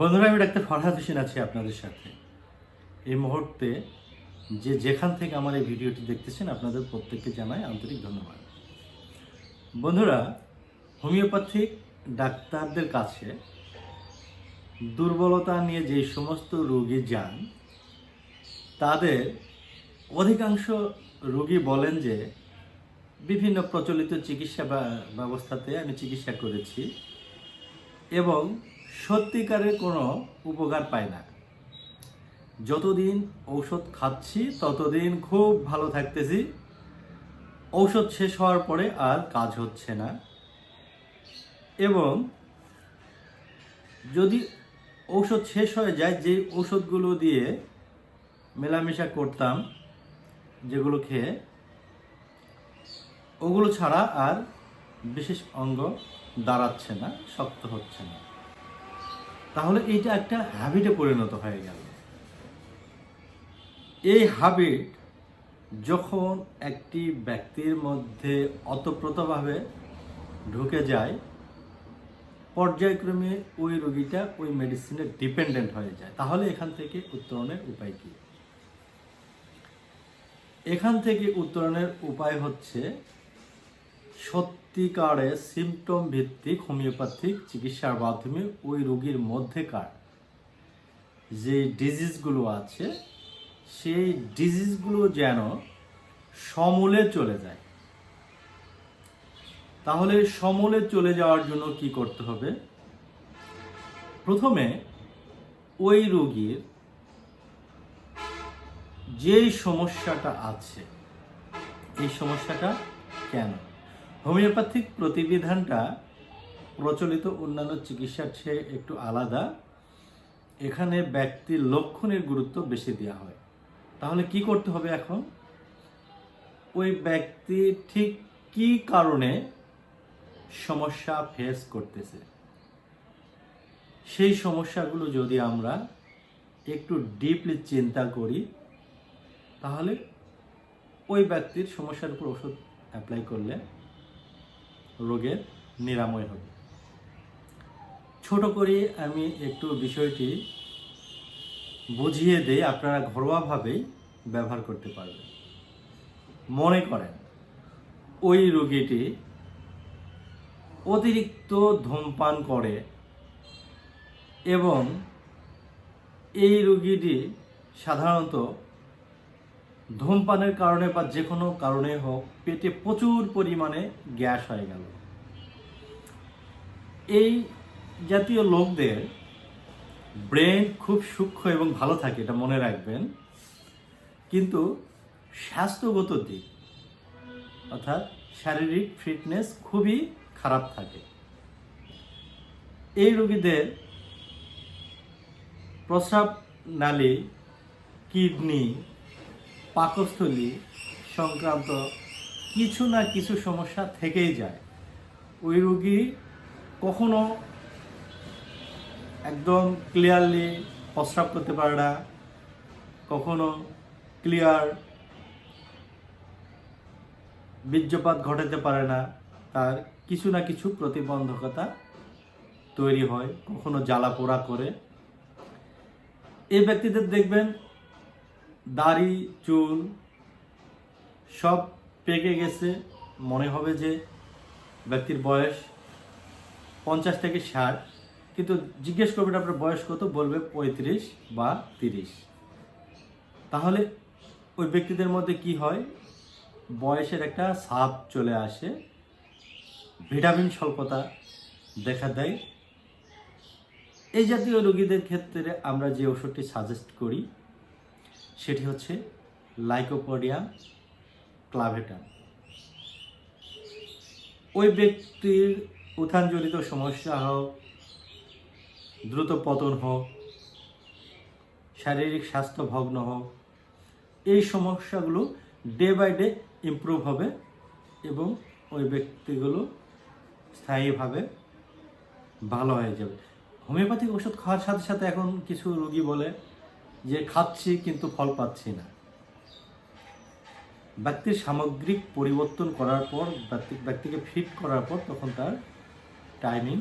বন্ধুরা, আমি ডাক্তার ফরহাদ হোসেন আছি আপনাদের সাথে। এই মুহূর্তে যে যেখান থেকে আমার এই ভিডিওটি দেখতেছেন, আপনাদের প্রত্যেককে জানাই আন্তরিক ধন্যবাদ। বন্ধুরা, হোমিওপ্যাথিক ডাক্তারদের কাছে দুর্বলতা নিয়ে যে সমস্ত রোগী যান, তাদের অধিকাংশ রোগী বলেন যে, বিভিন্ন প্রচলিত চিকিৎসা ব্যবস্থাতে আমি চিকিৎসা করেছি এবং সত্যিকারের কোনো উপকার পাই না। যতদিন ঔষধ খাচ্ছি, ততদিন খুব ভালো থাকতেছি। ঔষধ শেষ হওয়ার পরে আর কাজ হচ্ছে না। এবং যদি ঔষধ শেষ হয়ে যায় যে ঔষধগুলো দিয়ে মেলামেশা করতাম, যেগুলো খেয়ে, ওগুলো ছাড়া আর বিশেষ অঙ্গ দাঁড়াচ্ছে না, শক্ত হচ্ছে না। তাহলে এইটা একটা হ্যাবিটে পরিণত হয়ে গেল। এই হ্যাবিট যখন একটি ব্যক্তির মধ্যে অতপ্রতভাবে ঢুকে যায়, পর্যায়ক্রমে ওই রোগীটা ওই মেডিসিনে ডিপেন্ডেন্ট হয়ে যায়। তাহলে এখান থেকে উত্তরণের উপায় কী? এখান থেকে উত্তরণের উপায় হচ্ছে সত্যিকারের সিমটম ভিত্তিক হোমিওপ্যাথিক চিকিৎসার মাধ্যমে ওই রোগীর মধ্যেকার যে ডিজিজগুলো আছে, সেই ডিজিজগুলো যেন সমূলে চলে যায়। তাহলে সমূলে চলে যাওয়ার জন্য কি করতে হবে? প্রথমে ওই রোগীর যেই সমস্যাটা আছে, এই সমস্যাটা কেন? হোমিওপ্যাথিক প্রতিবিধানটা প্রচলিত অন্যান্য চিকিৎসার চেয়ে একটু আলাদা। এখানে ব্যক্তির লক্ষণের গুরুত্ব বেশি দেওয়া হয়। তাহলে কি করতে হবে এখন? ওই ব্যক্তি ঠিক কি কারণে সমস্যা ফেস করতেছে? সেই সমস্যাগুলো যদি আমরা একটু ডিপলি চিন্তা করি, তাহলে ওই ব্যক্তির সমস্যার উপর ওষুধ অ্যাপ্লাই করলে রোগের নিরাময় হবে। ছোট করে আমি একটু বিষয়টি বুঝিয়ে দেই, আপনারা ঘরোয়াভাবেই ব্যবহার করতে পারবেন। মনে করেন, ওই রোগীটি অতিরিক্ত ধূমপান করে এবং এই রোগীটি সাধারণত ধূমপানের কারণে বা যে কোনো কারণে হোক, পেটে প্রচুর পরিমাণে গ্যাস হয়ে গেল। এই জাতীয় লোকদের ব্রেন খুব সূক্ষ্ম এবং ভালো থাকে, এটা মনে রাখবেন। কিন্তু স্বাস্থ্যগত দিক, অর্থাৎ শারীরিক ফিটনেস খুবই খারাপ থাকে। এই রোগীদের প্রস্রাব নালী, কিডনি পাকস্থলী সংক্রান্ত কিছু না কিছু সমস্যা থেকেই যায়। ওই রুগী কখনো একদম ক্লিয়ারলি প্রস্রাব করতে পারে না, কখনো ক্লিয়ার বীর্যপাত ঘটাতে পারে না, তার কিছু না কিছু প্রতিবন্ধকতা তৈরি হয়, কখনো জ্বালা পোড়া করে। এই ব্যক্তিদের দেখবেন দাড়ি, চুল সব পেকে গেছে। মনে হবে যে ব্যক্তির বয়স পঞ্চাশ থেকে ষাট, কিন্তু জিজ্ঞেস করবেন আপনার বয়স কত, বলবে পঁয়ত্রিশ বা তিরিশ। তাহলে ওই ব্যক্তিদের মধ্যে কি হয়? বয়সের একটা ছাপ চলে আসে। ভিটামিন স্বল্পতা দেখা দেয়। এই জাতীয় রোগীদের ক্ষেত্রে আমরা যে ওষুধটি সাজেস্ট করি সেটি হচ্ছে লাইকোপোডিয়াম ক্লাভেটাম ওই ব্যক্তির উত্থানজনিত সমস্যা হোক, দ্রুত পতন হোক, শারীরিক স্বাস্থ্য ভগ্ন হোক, এই সমস্যাগুলো ডে বাই ডে ইমপ্রুভ হবে এবং ওই ব্যক্তিগুলো স্থায়ীভাবে ভালো হয়ে যাবে। হোমিওপ্যাথিক ওষুধ খাওয়ার সাথে সাথে এখন কিছু রোগী বলে যে খাচ্ছি কিন্তু ফল পাচ্ছি না। ব্যক্তির সামগ্রিক পরিবর্তন করার পর, ব্যক্তি, ব্যক্তিকে ফিট করার পর তখন তার টাইমিং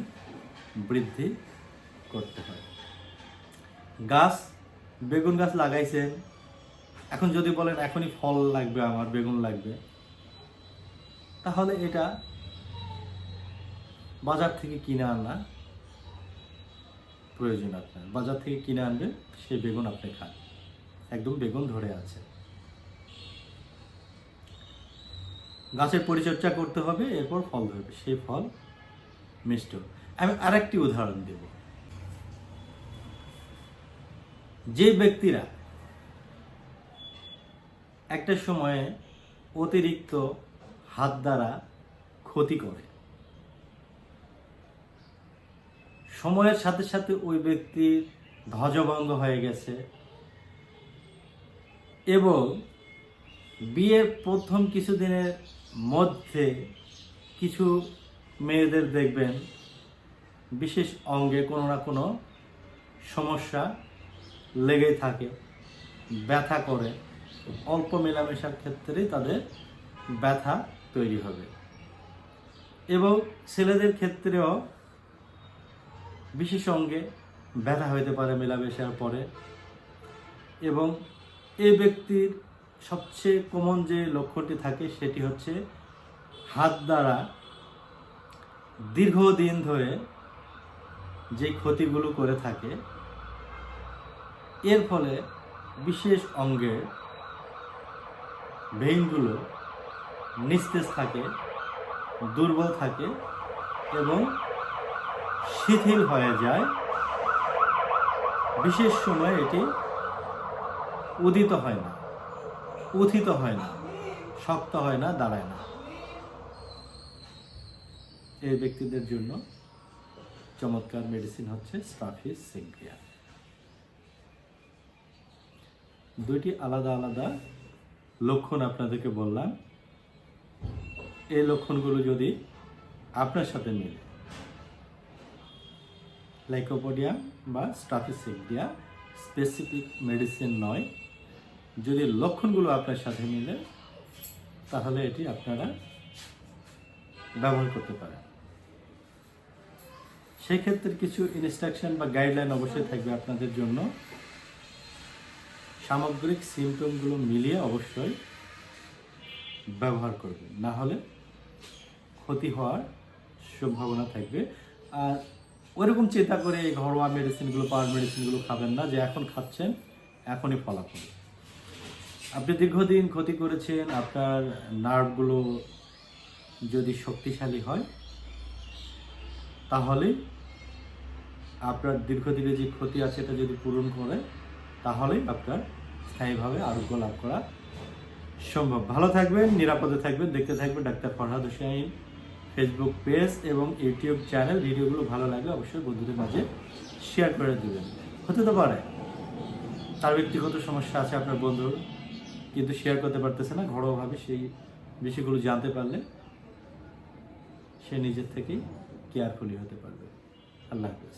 বৃদ্ধি করতে হয়। গাছ, বেগুন গাছ লাগাইছেন। এখন যদি বলেন, এখনই ফল লাগবে আমার, বেগুন লাগবে। তাহলে এটা বাজার থেকে কিনে আনা প্রয়োজন আপনার। বাজার থেকে কিনে আনবে সেই বেগুন আপনি খান। একদম বেগুন ধরে আছে। গাছের পরিচর্যা করতে হবে, এরপর ফল ধরবে। সেই ফল মিষ্ট। আমি আরেকটি উদাহরণ দেব। যে ব্যক্তিরা একটা সময়ে অতিরিক্ত হাত দ্বারা ক্ষতি করে সময়ের সাথে সাথে ওই ব্যক্তির ধ্বজভঙ্গ হয়ে গেছে। এবং বিয়ের প্রথম কিছুদিনের মধ্যে কিছু মেয়েদের দেখবেন, বিশেষ অঙ্গে কোনো না কোনো সমস্যা লেগেই থাকে, ব্যথা করে। অল্প মেলামেশার ক্ষেত্রেই তাদের ব্যথা তৈরি হবে। এবং ছেলেদের ক্ষেত্রেও বিশেষ অঙ্গে ব্যথা হইতে পারে মেলামেশার পরে। এবং এই ব্যক্তির সবচেয়ে কমন যে লক্ষণটি থাকে সেটি হচ্ছে হাত দ্বারা দীর্ঘদিন ধরে যে ক্ষতিগুলো করে থাকে, এর ফলে বিশেষ অঙ্গের ভেইনগুলো নিস্তেজ থাকে, দুর্বল থাকে এবং শিথিল হয়ে যায়। বিশেষ সময় এটি উদিত হয় না, উথিত হয় না, শক্ত হয় না, দাঁড়ায় না। এই ব্যক্তিদের জন্য চমৎকার মেডিসিন হচ্ছে স্টাফিস সিনক্রিয়া দুইটি আলাদা আলাদা লক্ষণ আপনাদেরকে বললাম। এই লক্ষণগুলো যদি আপনার সাথে মিলে লাইকোপোডিয়াম বা স্টাফিসিকডিয়া স্পেসিফিক মেডিসিন নয়। যদি লক্ষণগুলো আপনার সাথে মিলে, তাহলে এটি আপনারা ব্যবহার করতে পারেন। সেক্ষেত্রে কিছু ইনস্ট্রাকশন বা গাইডলাইন অবশ্যই থাকবে আপনাদের জন্য। সামগ্রিক সিমটমগুলো মিলিয়ে অবশ্যই ব্যবহার করবেন। না হলে ক্ষতি হওয়ার সম্ভাবনা থাকবে। আর ওইরকম চিন্তা করে এই ঘরোয়া মেডিসিনগুলো পাওয়ার মেডিসিনগুলো খাবেন না, যে এখন খাচ্ছেন, এখনই ফলাফল। আপনি দীর্ঘদিন ক্ষতি করেছেন, আপনার নার্ভগুলো যদি শক্তিশালী হয়, তাহলে আপনার দীর্ঘদিনে যে ক্ষতি আছে এটা যদি পূরণ করে তাহলেই আপনার স্থায়ীভাবে আরোগ্য লাভ করা সম্ভব। ভালো থাকবেন, নিরাপদে থাকবেন, দেখতে থাকবেন doctor Farhad Hossain. Facebook page এবং ইউটিউব চ্যানেল ভিডিওগুলো ভালো লাগলে অবশ্যই বন্ধুদের মাঝে শেয়ার করে দেবেন। হতে তো পারে। তার ব্যক্তিগত সমস্যা আছে আপনার বন্ধুর, কিন্তু শেয়ার করতে পারতেছে না, ঘরোয়াভাবে সেই বিষয়গুলো জানতে পারলে সে নিজের থেকেই কেয়ারফুলি হতে পারবে। আল্লাহ হাফেজ।